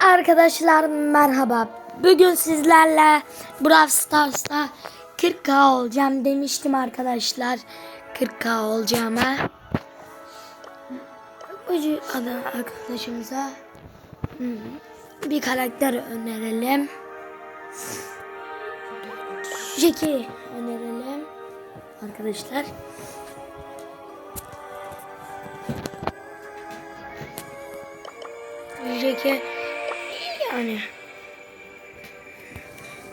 Arkadaşlar merhaba. Bugün sizlerle Brawl Stars'ta 40k olacağım demiştim arkadaşlar. 40k olacağıma. Bu adam arkadaşımıza hı, bir karakter önerelim. Jackie önerelim. Arkadaşlar. Jackie yani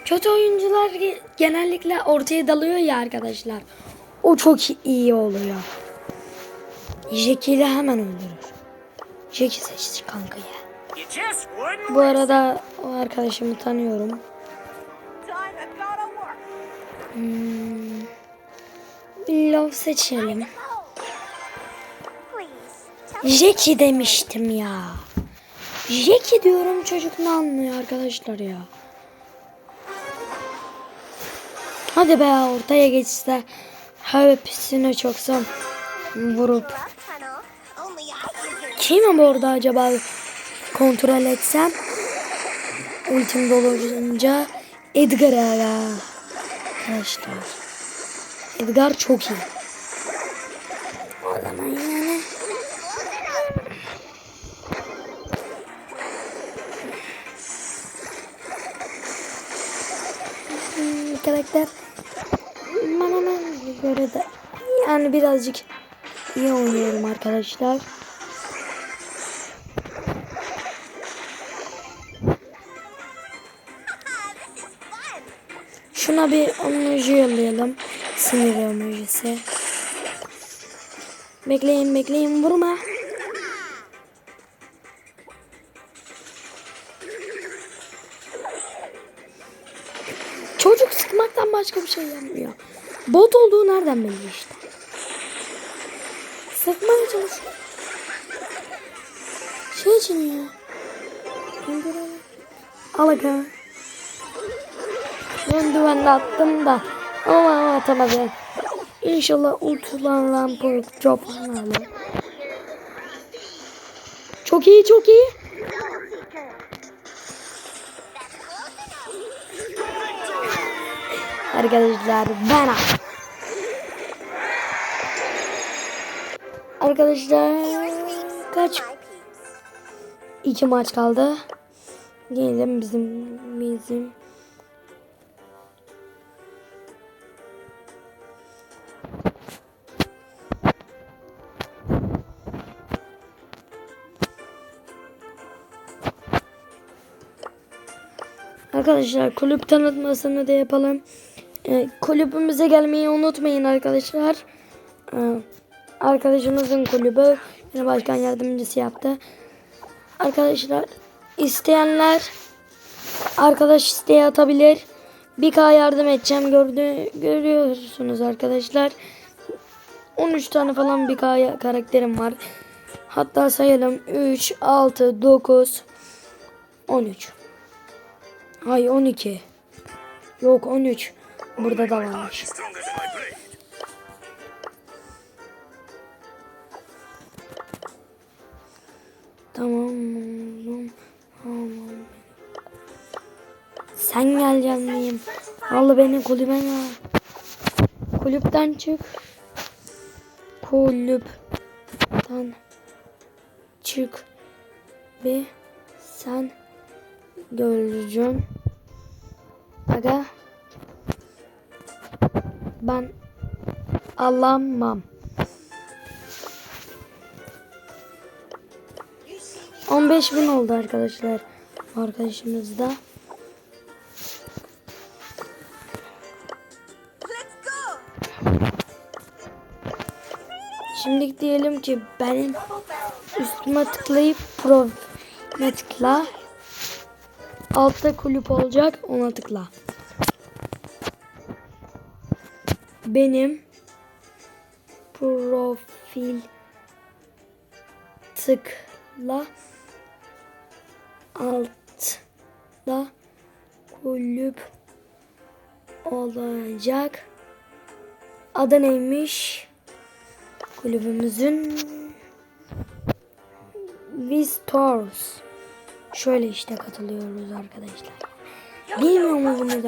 kötü oyuncular ge- genellikle ortaya dalıyor ya arkadaşlar. O çok iyi oluyor. Jackie'yi de hemen öldürür. Jackie seçti kanka ya. Bu arada o arkadaşımı tanıyorum. Hmm. Love seçelim. Jackie demiştim ya. Jackie diyorum çocuk ne anlıyor arkadaşlar ya. Hadi be ortaya geçse hepsini çoksam vurup. Kim orada acaba kontrol etsem? Ultim dolunca Edgar ara. Arkadaşlar. Edgar çok iyi. O zaman Hmm, karakter bana göre de yani birazcık iyi oynuyorum arkadaşlar. Şuna bir emoji yollayalım. Sinir emojisi. Bekleyin bekleyin vurma. Şey yapmıyor. Bot olduğu nereden belli işte. Sıkmaya çalışıyor. Şey için ya. Al. Ben düvenle attım da. Ama atamadı. İnşallah bu job alır. Çok iyi çok iyi. Arkadaşlar ben Arkadaşlar kaç iki maç kaldı. Gelelim bizim bizim Arkadaşlar kulüp tanıtmasını da yapalım. Ee, kulübümüze gelmeyi unutmayın arkadaşlar. Ee, arkadaşımızın kulübü yine başkan yardımcısı yaptı. Arkadaşlar isteyenler arkadaş isteği atabilir. Bir K yardım edeceğim. Gördü, görüyorsunuz arkadaşlar. 13 tane falan bir K karakterim var. Hatta sayalım. 3, 6, 9, 13. Hay 12. Yok 13. Burada da varmış. Tamam. Tamam. Sen geleceksin miyim? Al beni kulübene. Kulüpten çık. Kulüpten çık. Bir sen göreceksin. Aga. Ben alamam. 15 bin oldu arkadaşlar. Arkadaşımız da. Şimdi diyelim ki benim üstüme tıklayıp profile tıkla. Altta kulüp olacak ona tıkla. Benim profil tıkla altta kulüp olacak. Adı neymiş? Kulübümüzün Vistors. Şöyle işte katılıyoruz arkadaşlar. Bilmiyor mu bunu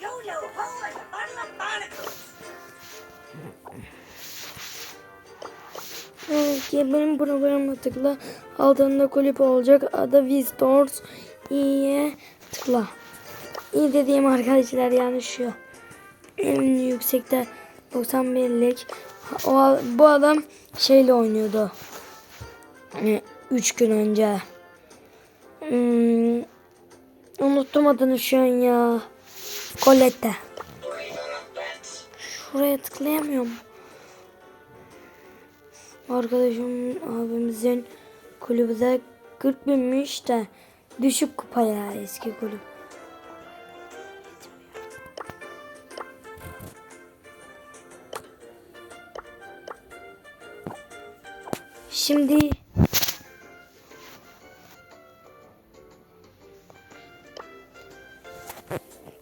Yo yo ho and a! Evet, ya benim programıma tıkla. Altında kulüp olacak. Adı Vistors. İyiye tıkla. İyi dediğim arkadaşlar yani şu. En yüksekte 91'lik. O, bu adam şeyle oynuyordu. 3 gün önce. Hmm, unuttum adını şu an ya. Colette. Şuraya tıklayamıyorum. Arkadaşım abimizin kulübü de 40 binmiş de düşük kupa ya eski kulüp. Şimdi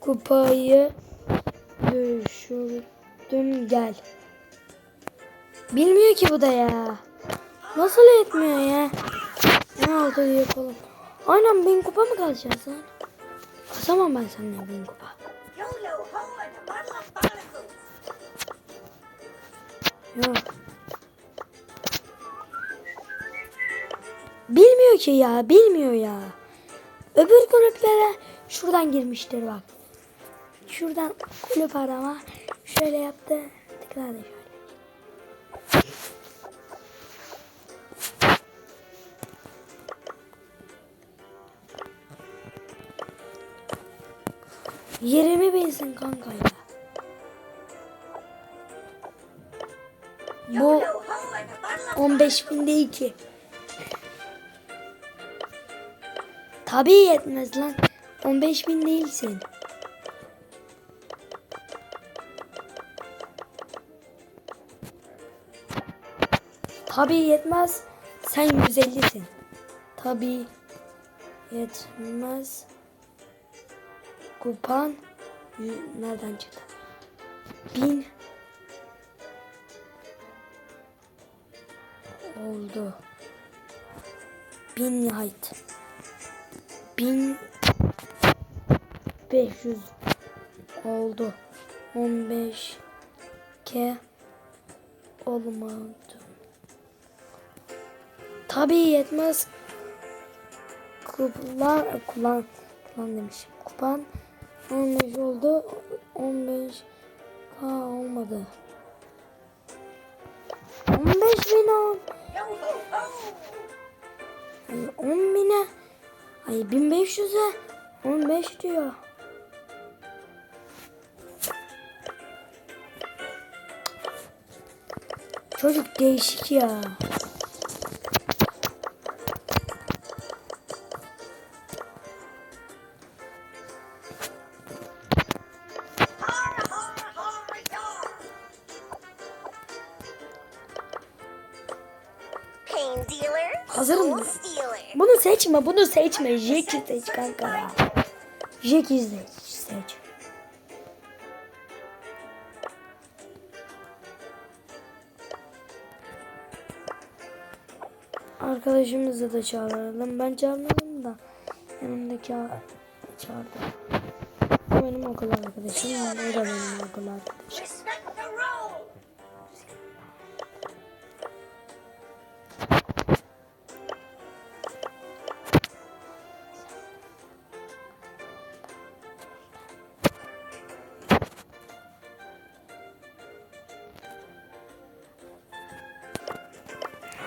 kupayı düşürdüm gel. Bilmiyor ki bu da ya. Nasıl etmiyor ya? Ne oldu yapalım. Aynen bin kupa mı kalacağız lan? Kasamam ben seninle bin kupa. Yok. Bilmiyor ki ya, bilmiyor ya. Öbür kulüplere şuradan girmiştir bak. Şuradan kulüp arama. Şöyle yaptı. Tıkladı şöyle. Yerimi bilsin kanka ya. Bu Yo ho and a bottle of 15 bin değil ki. Tabii yetmez lan. 15 bin değilsin. Tabii yetmez. Sen 150'sin. Tabii yetmez. Kupan nereden çıktı? Bin oldu. Bin light. Bin beş yüz oldu. On beş ke olmadı. Tabii yetmez. Kullan, kullan, kullan demişim. Kupan 15 oldu. 15 k olmadı. 15 bin ol. yo ho ho! Ay 10 bine. Ay 1500'e 15 diyor. Çocuk değişik ya. Seçme. Jack'i seç kanka ya. Jack'i seç. seç. Arkadaşımızı da çağıralım. Ben çağırmadım da yanımdaki a- çağırdı. O benim okul arkadaşım. O da benim okul arkadaşım.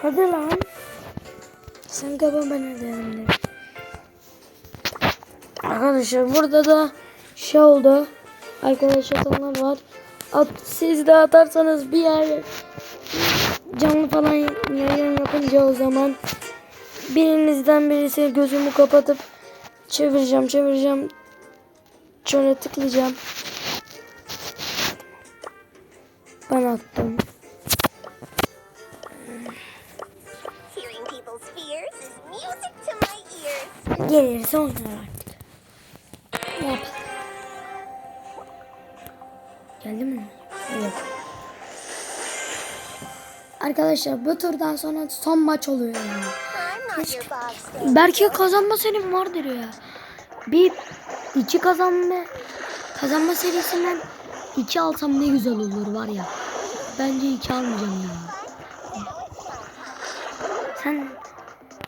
Hadi lan. Sen kaba ben ederim de. Arkadaşlar burada da şey oldu. Arkadaş atanlar var. At, siz de atarsanız bir yer canlı falan yayın yapınca o zaman birinizden birisi gözümü kapatıp çevireceğim çevireceğim. Şöyle tıklayacağım. Ben attım. Gelirse oynar artık. Yapalım? Geldi mi? Yok. Arkadaşlar bu turdan sonra son maç oluyor ya. I'm not your boss. Belki kazanma serim vardır ya. Bir iki kazanma kazanma serisinden iki alsam ne güzel olur var ya. Bence iki almayacağım ya. Sen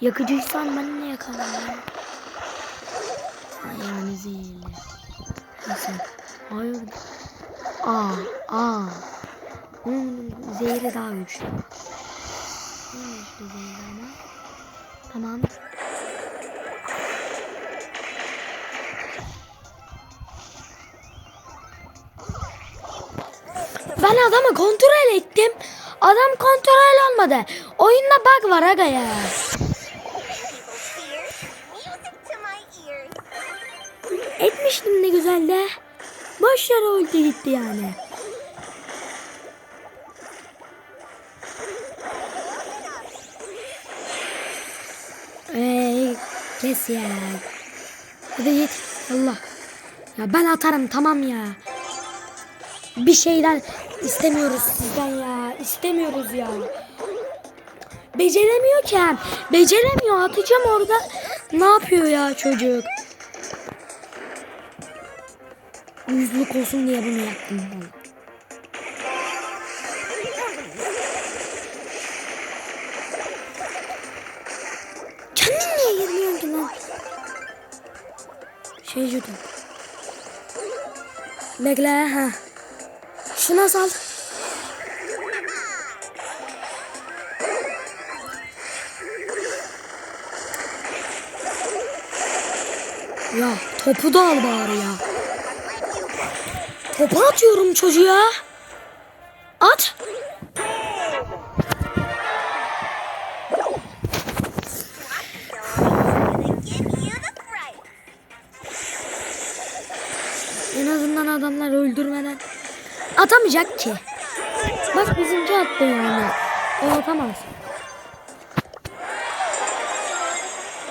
yakıcıysan ben ne yakarım ya? Yani zehirli. Neyse. Hayır. Aa, aa. Bunun zehri daha güçlü. Ne güçlü zehri ama. Tamam. Ben adamı kontrol ettim. Adam kontrol olmadı. Oyunda bug var aga ya. Etmiştim ne güzel de. Boş yere ulti gitti yani. Ey kes ya. Hadi git. Allah. Ya ben atarım tamam ya. Bir şeyler istemiyoruz sizden ya. İstemiyoruz ya. Beceremiyor ki. Beceremiyor. Atacağım orada. Ne yapıyor ya çocuk? Yüzlük olsun diye bunu yaptım. ben. Kendin niye girmiyorsun ki lan? Şey yudum. Bekle ha. Şuna sal. Ya topu da al bari ya. Topu atıyorum çocuğa. At. En azından adamlar öldürmeden atamayacak ki. Bak bizimki attı yani. O atamaz.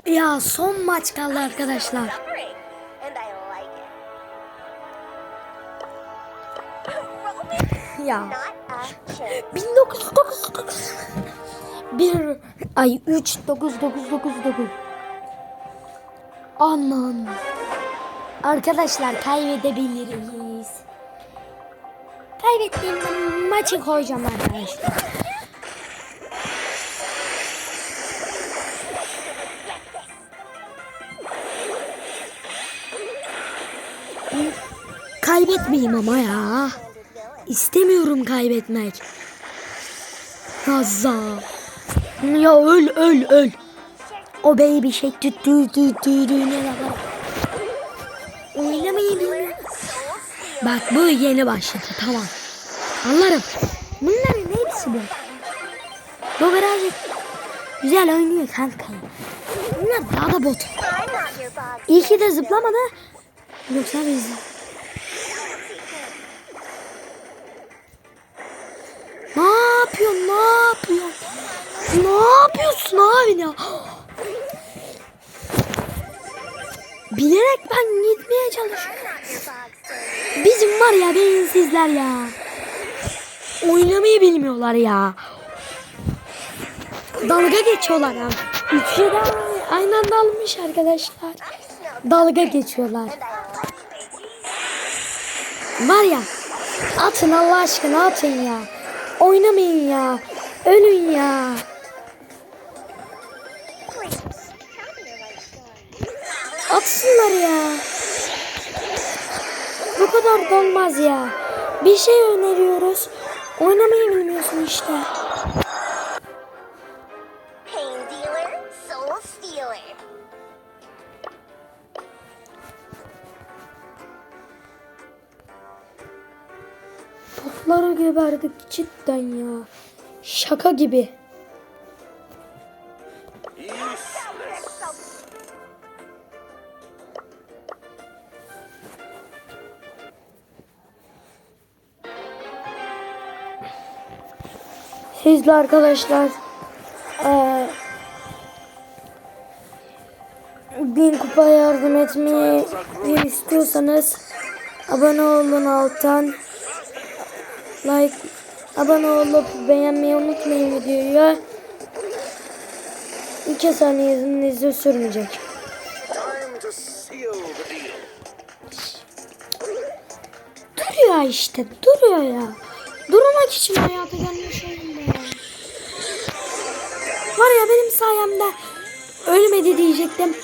Ya son maç kaldı arkadaşlar. Ya Not a chance. 1999 bir ay 3 9 9 9 9 Aman. Arkadaşlar kaybedebiliriz. Kaybettiğimde maçı koyacağım arkadaşlar. Kaybetmeyeyim ama ya. İstemiyorum kaybetmek. Hazza. Ya öl öl öl. O baby şey tü tü tü ne yapar? Oynamayı bilmiyor. Bak bu yeni başladı tamam. Anlarım. Bunların hepsi bu. Bu birazcık güzel oynuyor kanka. Bunlar daha da bot. İyi ki de zıplamadı. Yoksa biz... yapıyorsun? Ne yapıyorsun? Ne yapıyorsun abi ya? Bilerek ben gitmeye çalışıyorum. Bizim var ya beyinsizler ya. Oynamayı bilmiyorlar ya. Dalga geçiyorlar ya. Üçü de aynı anda almış arkadaşlar. Dalga geçiyorlar. Var ya atın Allah aşkına atın ya. Oynamayın ya. Ölün ya. Atsınlar ya. Bu kadar da olmaz ya. Bir şey öneriyoruz. Oynamayı bilmiyorsun işte. Botları geberdik cidden ya. Şaka gibi. Sizle arkadaşlar eee, bin kupa yardım etmeyi istiyorsanız abone olun alttan. Like abone olup beğenmeyi unutmayın videoyu. 2 saniyenizi sürmeyecek. Duruyor işte duruyor ya. Durmak için hayata gelmiş oğlum be. Var ya benim sayemde ölmedi diyecektim.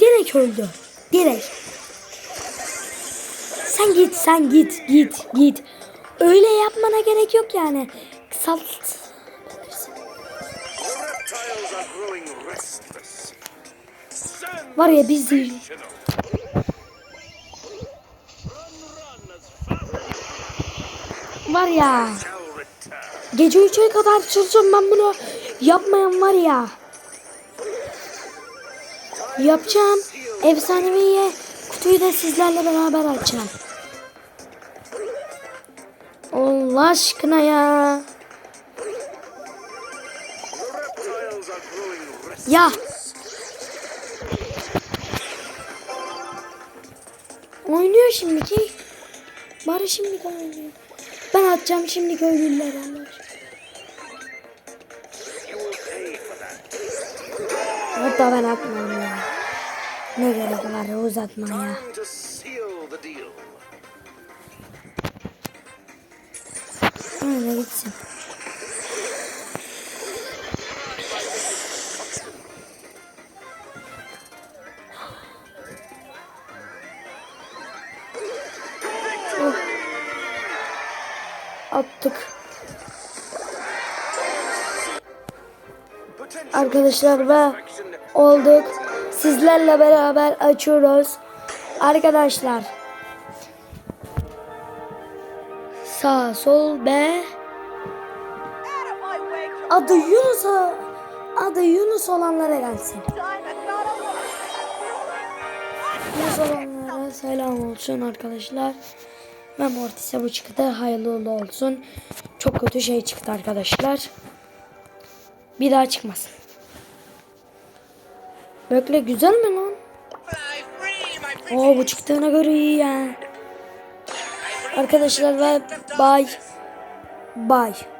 Direkt öldü. Direkt. Sen git sen git git git. Öyle yapmana gerek yok yani. Salt. The reptiles are growing restless. Send Var ya biz de to them. Run, run as fast as var ya. Gece 3'e kadar çalışıyorum ben bunu yapmayan var ya. Yapacağım. Efsaneviye kutuyu da sizlerle beraber açacağım. Allah aşkına ya. Ya. Oynuyor şimdiki. Bari şimdi oynuyor. Ben atacağım şimdi köylüler Allah. Hatta ben atmam ya. Ne gerek var uzatmaya. Öyle gitsin. Oh. Attık. Arkadaşlar ve olduk. Sizlerle beraber açıyoruz. Arkadaşlar. Sağ sol B. Out of my way. Adı Yunus adı Yunus olanlara gelsin. Yunus olanlara selam olsun arkadaşlar. Ve Mortis'e bu çıktı. Hayırlı uğurlu olsun. Çok kötü şey çıktı arkadaşlar. Bir daha çıkmasın. Böyle güzel mi lan? Oo bu çıktığına göre iyi ya. Arkadaşlar ve bye. Bye.